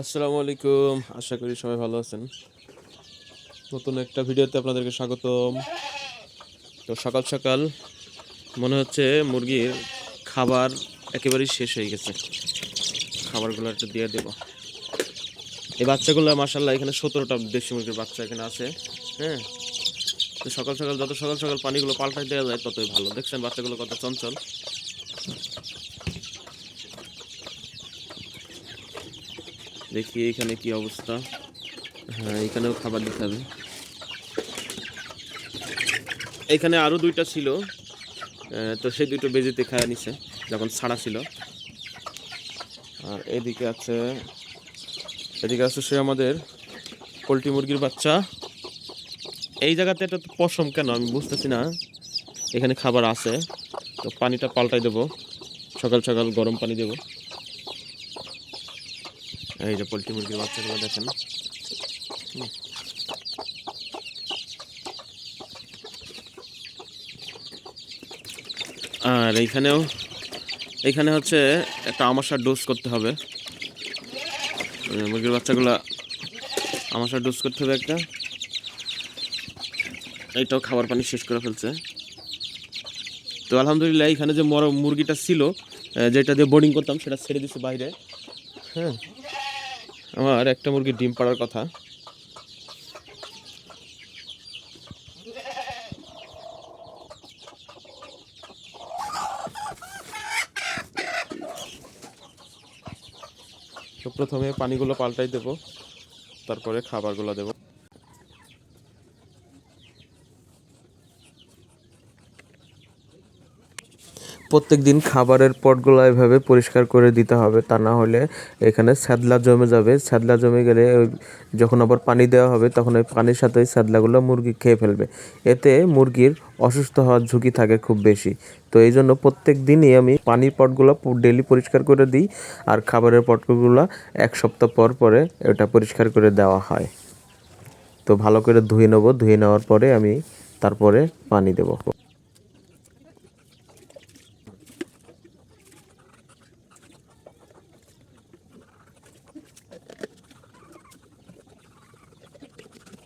আসসালামু আলাইকুম। আশা করি সবাই ভালো আছেন। নতুন একটা ভিডিওতে আপনাদেরকে স্বাগতম। তো সকাল সকাল মনে হচ্ছে মুরগির খাবার একেবারেই শেষ হয়ে গেছে। খাবারগুলো একটু দিয়ে দেব। এই বাচ্চাগুলো মাসাল্লাহ এখানে সতেরোটা দেশি মুরগির বাচ্চা এখানে আছে। হ্যাঁ? তো সকাল সকাল যত সকাল সকাল পানিগুলো পাল্টাই দেওয়া যায় ততই ভালো। দেখছেন বাচ্চাগুলো কত চঞ্চল। দেখি এখানে কি অবস্থা। হ্যাঁ এখানেও খাবার দিতে হবে। এখানে আরও দুইটা ছিল। তো সেই দুটো বেজিতে খায় নিছে, যখন ছাড়া ছিল। আর এদিকে আছে এদিকে আছে সে আমাদের পোলট্রি মুরগির বাচ্চা। এই জায়গাতে একটা তো পশম কেন? আমি বুঝতেছি না। এখানে খাবার আছে, তো পানিটা পাল্টাই দেবো। সকাল সকাল গরম পানি দেবো। এই যে পোলট্রি মুরগির বাচ্চাগুলো দেখেন। আর এইখানেও এইখানে হচ্ছে একটা আমাশার ডোজ করতে হবে। মুরগির বাচ্চাগুলা আমাশার ডোজ করতে হবে একটা। এইটাও খাবার পানি শেষ করে ফেলছে। তো আলহামদুলিল্লাহ এখানে যে মর মুরগিটা ছিল যেটা দিয়ে বোর্ডিং করতাম, সেটা ছেড়ে দিছে বাইরে। হ্যাঁ। আমার একটা মুরগি ডিম পাড়ার কথা। প্রথমে পানিগুলো পাল্টাই দেব তারপরে খাবারগুলো দেব। প্রত্যেক দিন খাবারের পটগুলো এভাবে পরিষ্কার করে দিতে হবে। তা না হলে এখানে স্যাদলা জমে যাবে। স্যাদলা জমে গেলে যখন আবার পানি দেওয়া হবে তখন ওই পানির সাথে ওই স্যাদলাগুলো মুরগি খেয়ে ফেলবে। এতে মুরগির অসুস্থ হওয়ার ঝুঁকি থাকে খুব বেশি। তো এই জন্য প্রত্যেক দিনই আমি পানির পটগুলো ডেলি পরিষ্কার করে দিই আর খাবারের পটগুলো এক সপ্তাহ পর পরে এটা পরিষ্কার করে দেওয়া হয়। তো ভালো করে ধুয়ে নেব। ধুয়ে নেওয়ার পরে আমি তারপরে পানি দেবো।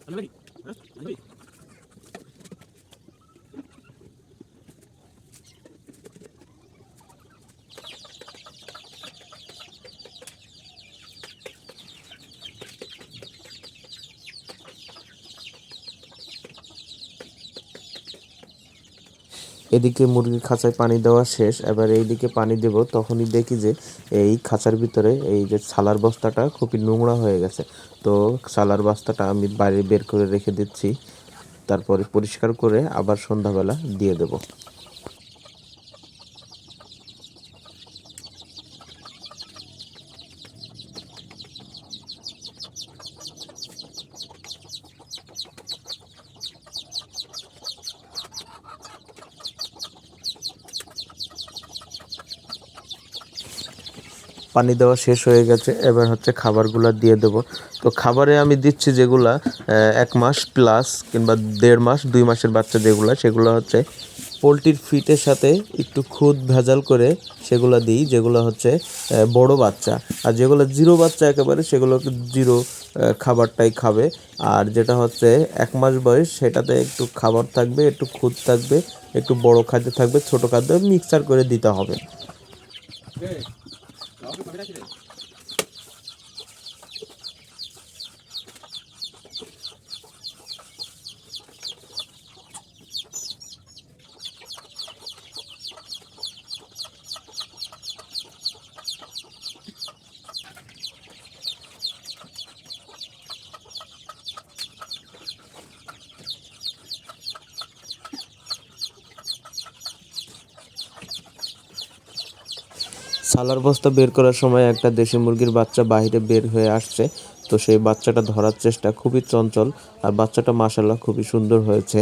Ano ba? Ano? এদিকে মুরগির খাঁচায় পানি দেওয়া শেষ। এবার এইদিকে পানি দেব, তখনই দেখি যে এই খাঁচার ভিতরে এই যে ছালার বস্তাটা খুবই নোংরা হয়ে গেছে। তো ছালার বস্তাটা আমি বাইরে বের করে রেখে দিচ্ছি। তারপরে পরিষ্কার করে আবার সন্ধ্যাবেলা দিয়ে দেব। পানি দেওয়া শেষ হয়ে গেছে, এবার হচ্ছে খাবারগুলো দিয়ে দেব। তো খাবারে আমি দিচ্ছি যেগুলা এক মাস প্লাস কিংবা দেড় মাস, দুই মাসের বাচ্চা যেগুলো, সেগুলো হচ্ছে পোলট্রির ফিটের সাথে একটু খুদ ভেজাল করে সেগুলো দিই, যেগুলো হচ্ছে বড় বাচ্চা। আর যেগুলো জিরো বাচ্চা একেবারে সেগুলো জিরো খাবারটাই খাবে। আর যেটা হচ্ছে এক মাস বয়স, সেটাতে একটু খাবার থাকবে, একটু খুদ থাকবে, একটু বড় খাদ্য থাকবে, ছোট খাদ্য মিক্সার করে দিতে হবে। 老师就把它带起来。সালার বস্তা বের করার সময় একটা দেশি মুরগির বাচ্চা বাহিরে বের হয়ে আসছে। তো সেই বাচ্চাটা ধরার চেষ্টা খুবই চঞ্চল। আর বাচ্চাটা মাসাল্লাহ খুবই সুন্দর হয়েছে।